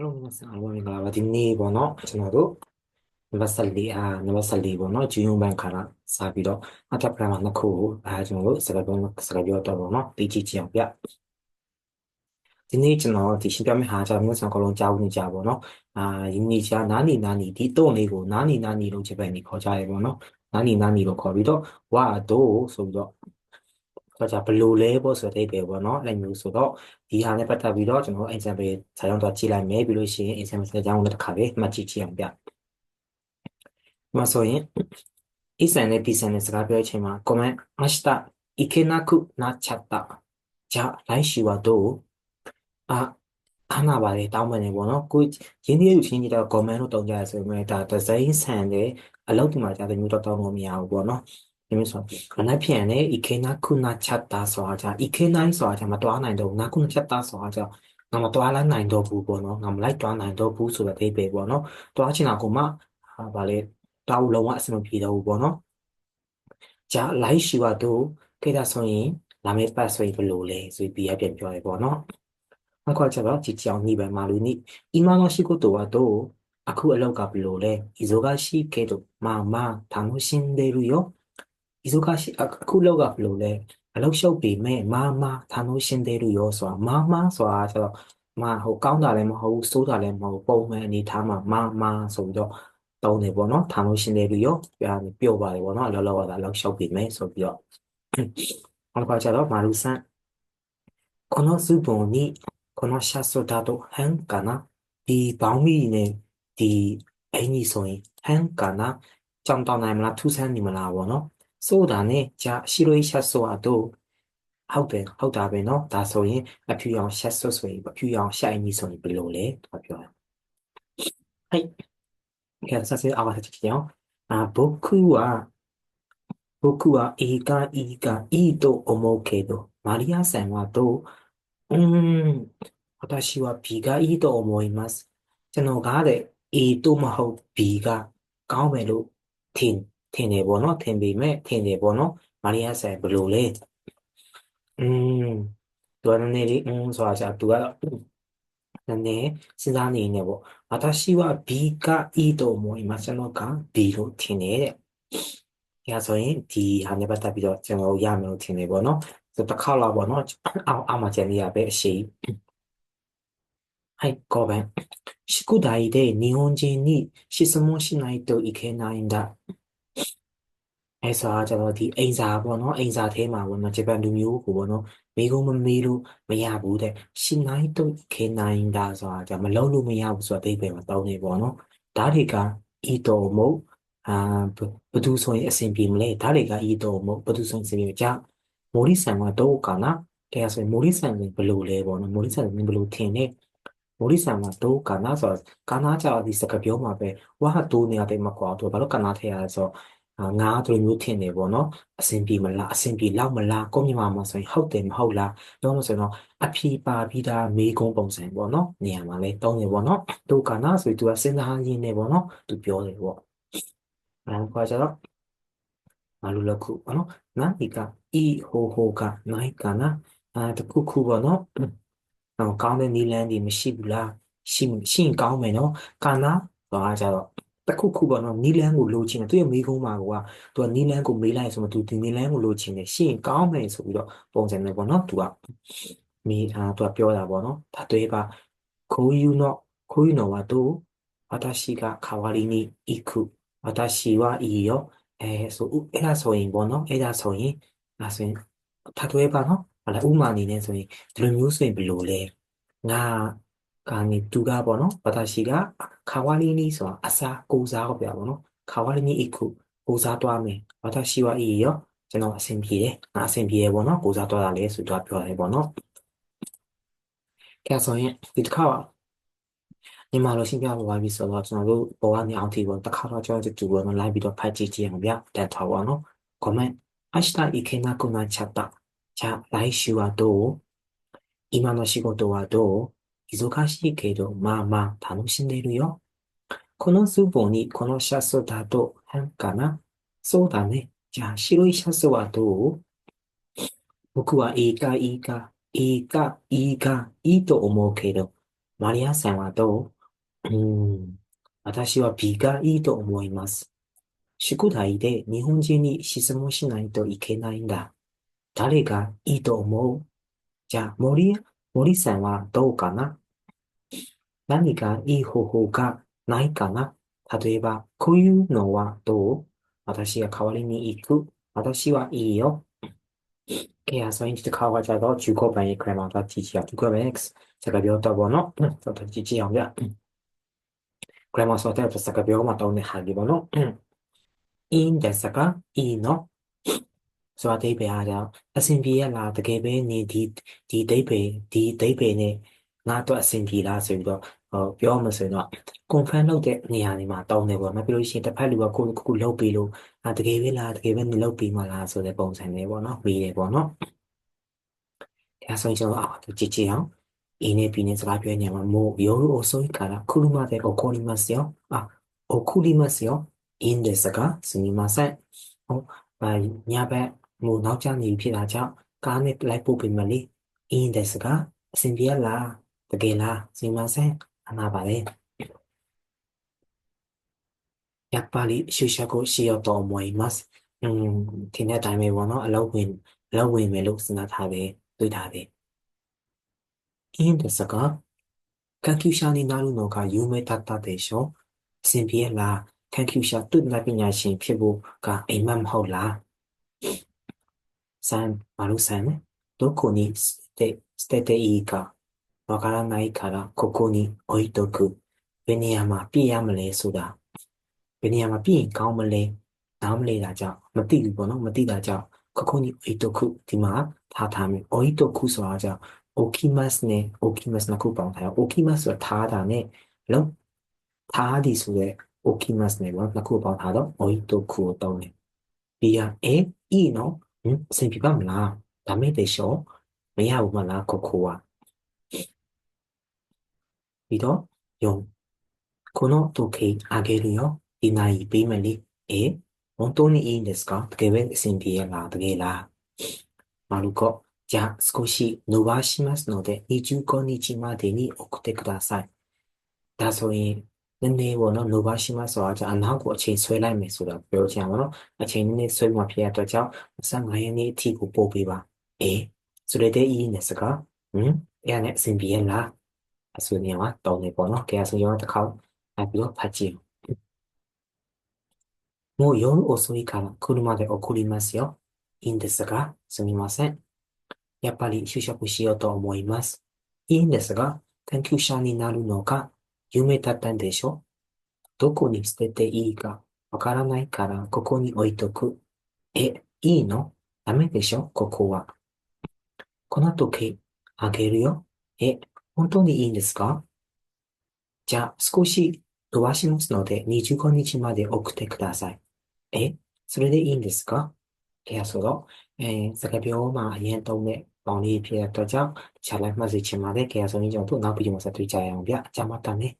လုံးမစံဝင်လာပါဒီနေ့ပေါ့နော်ကျွန်တော်တို့နံပါတ်14အာနံပါတ်14ပေါ့နော်ဂျူယွန်ဘန်ခါလာစပြီးတော့အထက်ပရမနှစ်ခုကိုအာကျွန်တော်တို့စကားပြောစကားပြောတော့ပေါ့နော်သိကြည့်ကြအောင်ပြဒီနေ့ကျွန်တော်ဒီရှင်းပြမယ့်ဟာကြောင့်မျိုးဆောင်ကလုံးကြားဝင်ကြပေါ့နော်အာယင်းနေ့ချာနာနီနာနီဒီတုံလေးကိုနာနီနာနီလို့ဂျပန်နေခေါ်ကြရပေါ့နော်နာနီနာနီလို့ခေါ်ပြီးတော့ဝါဒိုဆိုပြီးတော့ ဆိုကြဘလို့လဲပေါ့ဆိုတဲ့အဓိပ္ပာယ်ပေါ့နော်အဲ့လိုမျိုးဆိုတော့ဒီဟာနဲ့ပတ်သက်ပြီးတော့ကျွန်တော် example ဇာတ်ကြောင်းတော့ကြည့်လိုက်မယ်ပြီးလို့ရှိရင် example ဇာတ်ကြောင်းကိုတစ်ခါပဲမှတ်ကြည့်ကြည့်အောင်ဗျ။မှာဆိုရင်イさんね B さんねစကားပြောချိန်မှာ comment 明日行けなくなっちゃったじゃあ来週はどうあခဏပါလေတောင်းပန်နေပေါ့နော်ကိုရင်းနှီးယူချင်းကြီးတော့ comment လို့တုံးကြရဆိုပေမဲ့ဒါဒီဇိုင်းဆန်တယ်အလုပ်ဒီမှာကြာတယ်မျိုးတော့တောင်းလို့မရဘူးပေါ့နော် 你们说，可那片呢，一看那看那吃大耍家，一看那耍家嘛多难度，那看吃大耍家，那么多难难度不过喏，那么来多难度不输的对白过喏，多去那个嘛，啊把嘞，多乌龙啊什么皮的过喏，加来西瓜都给他送人，那么把水不漏嘞，所以比较便宜过喏。那块吃吧，就叫你白马路你，伊妈那西瓜多啊多，阿库阿老个不漏嘞，伊做个西给都妈妈，他们心得了哟。 င်နေပဲမာလူနိ今の仕事はどうအခုအလောက်ကဘယ်လိုလဲ忙しいけどまあまあ楽しんでるよ忙しいအခုလောက်ကဘယ်လိုလဲအလောက်ရှုပ်ပေမဲ့မာမာထာနိုးရှင်းသေးလို့ရောဆိုတာမာမာဆိုတာကျတော့မာဟိုကောင်းတာလည်းမဟုတ်ဘူးဆိုးတာလည်းမဟုတ်ပုံမှန်အနေထားမှာမာမာဆိုပြီးတော့တုံးတယ်ပေါ့နော်ထာနိုးရှင်းသေးလို့ရောပြောပြောပါတယ်ပေါ့နော်အလောက်လောက်ကသာလောက်ရှုပ်ပေမဲ့ဆိုပြီးတော့နောက်တစ်ခါကျတော့မာလူဆန်このズボンにこのシャツだと変かなဒီဘောင်းမီနဲ့ဒီအင်ကြီးဆိုရင်変かなကြောင်တောင်းနိုင်မလားထူးဆန်းနေမလားပေါ့နော် ဆိုတာနဲ့じゃ白いシャツはどうဟုတ်တယ်ဟုတ်တာပဲเนาะဒါဆိုရင်အဖြူရောင်ရှက်ဆွဆိုရင်အဖြူရောင်ရှက်အင်းကြီးဆိုရင်ဘယ်လိုလဲသူကပြောတယ်はいじゃあ早速合わせてきてよあ僕は僕はいいかいいかいいと思うけどマリアさんはどううーん私は B がいいと思いますကျွန်တော်ကတဲ့ A တို့မဟုတ် B ကကောင်းမယ်လို့ထင် ထင်တယ်ပေါ့နော်ထင်ပေမဲ့ထင်တယ်ပေါ့နော်မာရီယာဆိုင်ဘယ်လိုလဲอืมသူကနည်းနည်းလေးอืมဆိုတာじゃသူကနည်းနည်းစဉ်းစားနေနေပေါ့私は B がいいと思いますကျွန်တော်က B လို့ထင်တယ်တဲ့။ဒါဆိုရင်ဒီဟာနဲ့ပတ်သက်ပြီးတော့ကျွန်တော်ရမယ်လို့ထင်တယ်ပေါ့နော်။ဆိုတစ်ခေါက်လောက်ပေါ့နော်။အောက်အောက်မှာကျန်နေရပဲအရှိはい5番宿題で日本人に質問しないといけないんだ အဲဆိုတာကျတော့ဒီအိမ်စာပေါ့နော်အိမ်စာထဲမှာပေါ့နော်ဂျပန်လူမျိုးကိုပေါ့နော်မိကုံးမမေးလို့မရဘူးတဲ့ရှင်နိုင်တော့ခေနိုင်တာဆိုတာကျမလုံးလို့မရဘူးဆိုတာအဓိပ္ပာယ်မှာတောင်းနေပေါ့နော်ဒါတွေကဤတော်မဟုတ်အာဘသူဆိုရင်အဆင်ပြေမလဲဒါတွေကဤတော်မဟုတ်ဘသူဆိုရင်အဆင်ပြေကြမိုရီဆန်ကတော့ကနာတဲ့ဆိုရင်မိုရီဆန်ကဘယ်လိုလဲပေါ့နော်မိုရီဆန်ကဘယ်လိုထင်လဲမိုရီဆန်ကတော့ကနာဆိုတော့ကနာကြတော့ဒီစကားပြောမှာပဲဝါဟာတိုးနေရတယ်မကွာတော့ဘာလို့ကနာထဲရလဲဆိုတော့ ငါတို့မျိုးထင်တယ်ပေါ့နော်အဆင်ပြေမလားအဆင်ပြေလောက်မလားကိုမြမမှာဆိုရင်ဟုတ်တယ်မဟုတ်လားပြောလို့ဆိုတော့အဖြေပါပြီးသားမေးခွန်းပုံစံပေါ့နော်နေရာမှာလဲတောင်းတယ်ပေါ့နော်ဒုက္ခနာဆိုပြီးသူကစဉ်းစားရင်းနေပေါ့နော်သူပြောတယ်ပေါ့အဲဒါကြတော့မလူလခုပေါ့နော်နာဒီကအီဟိုဟိုကနိုင်ကနာအဲတခုခုပေါ့နော်တော့ကောင်းတဲ့နီလန်းဒီမရှိဘူးလားရှိရှိရင်ကောင်းမယ်နော်ကာနာတော့ကြတော့ တခုခုပေါ့နော်နီလန်းကိုလိုချင်တယ်သူရဲ့မိကုံးမှာကသူကနီလန်းကိုမေးလိုက်ဆိုမှသူဒီနီလန်းကိုလိုချင်တယ်ရှင်းကောင်းမယ်ဆိုပြီးတော့ပုံစံနဲ့ပေါ့နော်သူကမိအာသူကပြောတာပေါ့နော်ဒါတွေပါခိုးယူတော့ခိုးယူတော့ว่าသူ私が代わりに行く私はいいよအဲဆိုအဲ့ဒါဆိုရင်ပေါ့နော်အဲ့ဒါဆိုရင်ဒါဆိုရင်例えばနော်ဟလာဥမာအနေနဲ့ဆိုရင်ဒီလိုမျိုးဆိုရင်ဘယ်လိုလဲငါ ကနေသူကပေါ့နော်私が代わりにဆိုတာအစားကိုစားကိုပြပါနော်代わりに行くကိုစားသွားမယ်私はいいよကျွန်တော်အဆင်ပြေတယ်ငါအဆင်ပြေတယ်ပေါ့နော်ကိုစားသွားတာလေဆိုတော့ပြောတယ်ပေါ့နော်ကဲဆိုရင်ဒီတစ်ခါမြန်မာလိုရှင်းပြပါပြီဆိုတော့ကျွန်တော်တို့ဘောကနေအောင်ထီပေါ့တစ်ခါတော့ကျွန်တော်တူပေါ့နော်လိုက်ပြီးတော့ဖတ်ကြည့်ကြည့်အောင်ဗျတက်ထားပါနော် comment 明日行けなくなっちゃったじゃあ来週はどう今の仕事はどう 忙しいけど、まあまあ楽しんでいるよ。このズボンにこのシャツだと変かな？そうだね。じゃあ白いシャツはどう？僕はいいかいいか、いいかいいかいいと思うけど、マリアさんはどう？うん、私は美がいいと思います。宿題で日本人に質問しないといけないんだ。誰がいいと思う？じゃあ、森、森さんはどうかな？何かいい方法がないかな？例えば、こういうのはどう？私が代わりに行く。私はいいよ。中版クレマータ、中版 X、の、が、クレマソテルとの、いいんですか？いいの。 ငါတို့အဆင်ပြေလားဆိုပြီးတော့ဟောပြောမှဆိုရင်တော့ confirm လုပ်တဲ့နေရာတွေမှာတောင်းတယ်ပေါ့နော်ပြီးလို့ရှိရင်တစ်ဖက်လူကကိုကိုကိုလုပ်ပြီးလို့အာတကယ်ပဲလားတကယ်ပဲနေလုပ်ပြီးမှလားဆိုတဲ့ပုံစံလေးပေါ့နော်ပြီးတယ်ပေါ့နော်ဒါဆိုရင်ကျွန်တော်အာသူကြည့်ကြည့်အောင် A နဲ့ B နဲ့စကားပြောနေမှာမို့ယောရုအစိုးရကခုလူမတဲ့ကိုကိုလီမစယောအာအိုကူလီမစယော in တဲ့စကားစနီမဆက်ဟောညာဘက်မို့နောက်ကျနေပြီဖြစ်တာကြောင့်ကားနဲ့လိုက်ပို့ပေးမလေး in တဲ့စကားအဆင်ပြေလား တကယ်လားすみませんအနာပါလေやっぱり就職しようと思います。うん、ဒီနေ့တိုင်းပဲပေါ့နော်အလုပ်ဝင်အလုပ်ဝင်မယ်လို့စဉ်းစားထားတယ်တွေ့ထားတယ်။いいんですが研究者になるのが夢だったでしょအဆင်ပြေလား研究者တွေ့တဲ့ပညာရှင်ဖြစ်ဖို့ကအိမ်မက်မဟုတ်လား။ဆန်ဘာလို့ဆန်လဲどこに捨て捨てていいか わからないからここに置いとく。ဘယ်နေရာမှာပြည့်ရမလဲဆိုတာဘယ်နေရာမှာပြည့်ရင်ကောင်းမလဲနားမလဲတာကြောင့်မသိဘူးပေါ့နော်မသိတာကြောင့်ခခုနီအိတုခုဒီမှာထားထားမယ်အိတုခုဆိုတာကြောင့် okimas နဲ့ okimas နှစ်ခုပေါင်းထားရအောင် okimas ဆိုတာထားတာနဲ့လုံးထားသည်ဆိုရဲ okimas နဲ့ပေါ့နှစ်ခုပေါင်းထားတော့ oito ခုကိုတောင်းတယ်ပြီးရအဲဤနော်ဟင်အဆင်ပြေပါမလားဒါမဲ့တေရှောမရဘူးမလားခခုက ပြီးတော့ယုံこの時計あげるよဒီနိုင်ပေးမယ်လေえ本当にいいんですかတကယ်ပဲအဆင်ပြေရလားတကယ်လားマルコじゃあ少し伸ばしますので25日までに送ってくださいဒါဆိုရင်နည်းနည်းပေါ့နော်伸ばしますဆိုတာじゃあအနောက်ကိုအချိန်ဆွဲလိုက်မယ်ဆိုတာပြောချင်ပါတော့အချိန်နည်းနည်းဆွဲမှဖြစ်ရတဲ့ကြောင့်25ရက်နေ့အထိကိုပို့ပေးပါえそれでいいんですかうんいやねအဆင်ပြေရလားအဆိုနေမှာတောင်းနေပေါ့နော်ကဲအဆိုရောတစ် Asunyawat Taunepono que もう夜遅いから車で送りますよ。いいんですが、すみません。やっぱり就職しようと思います。いいんですが、研究者になるのが夢だったんでしょ？どこに捨てていいかわからないからここに置いとく。え、いいの？ダメでしょ？ここは。この時、あげるよ。え、本当にいいんですか?じゃあ少し飛ばしますので25日まで送ってください。え、それでいいんですか?いや、その、えー、そ病まあ、言えんとめ、ボニーピエトじゃ、チャレンまず1まで、ケアソン以上と、ナビリモサトイチイアンビア、じゃ、またね。